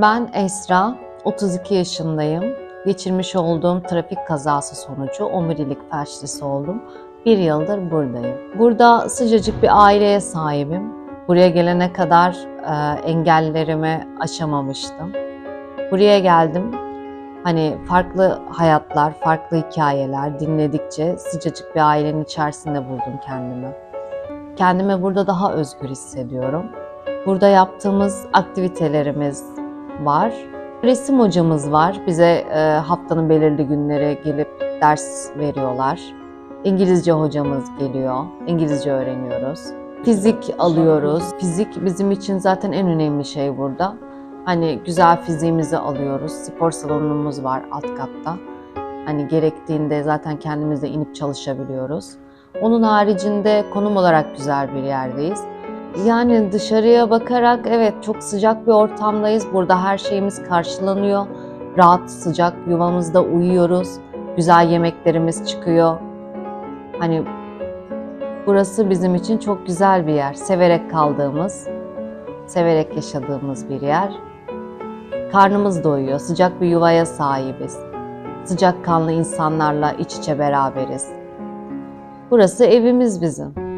Ben Esra, 32 yaşındayım. Geçirmiş olduğum trafik kazası sonucu omurilik felçlisi oldum. Bir yıldır buradayım. Burada sıcacık bir aileye sahibim. Buraya gelene kadar e, engellerimi aşamamıştım. Buraya geldim. Hani farklı hayatlar, farklı hikayeler dinledikçe sıcacık bir ailenin içerisinde buldum kendimi. Kendimi burada daha özgür hissediyorum. Burada yaptığımız aktivitelerimiz var. Resim hocamız var. Bize e, haftanın belirli günleri gelip ders veriyorlar. İngilizce hocamız geliyor. İngilizce öğreniyoruz. Fizik alıyoruz. Fizik bizim için zaten en önemli şey burada. Hani güzel fiziğimizi alıyoruz. Spor salonumuz var alt katta. Hani gerektiğinde zaten kendimiz inip çalışabiliyoruz. Onun haricinde konum olarak güzel bir yerdeyiz. Yani dışarıya bakarak evet çok sıcak bir ortamdayız. Burada her şeyimiz karşılanıyor. Rahat, sıcak yuvamızda uyuyoruz. Güzel yemeklerimiz çıkıyor. Hani burası bizim için çok güzel bir yer. Severek kaldığımız, severek yaşadığımız bir yer. Karnımız doyuyor. Sıcak bir yuvaya sahibiz. Sıcak kanlı insanlarla iç içe beraberiz. Burası evimiz bizim.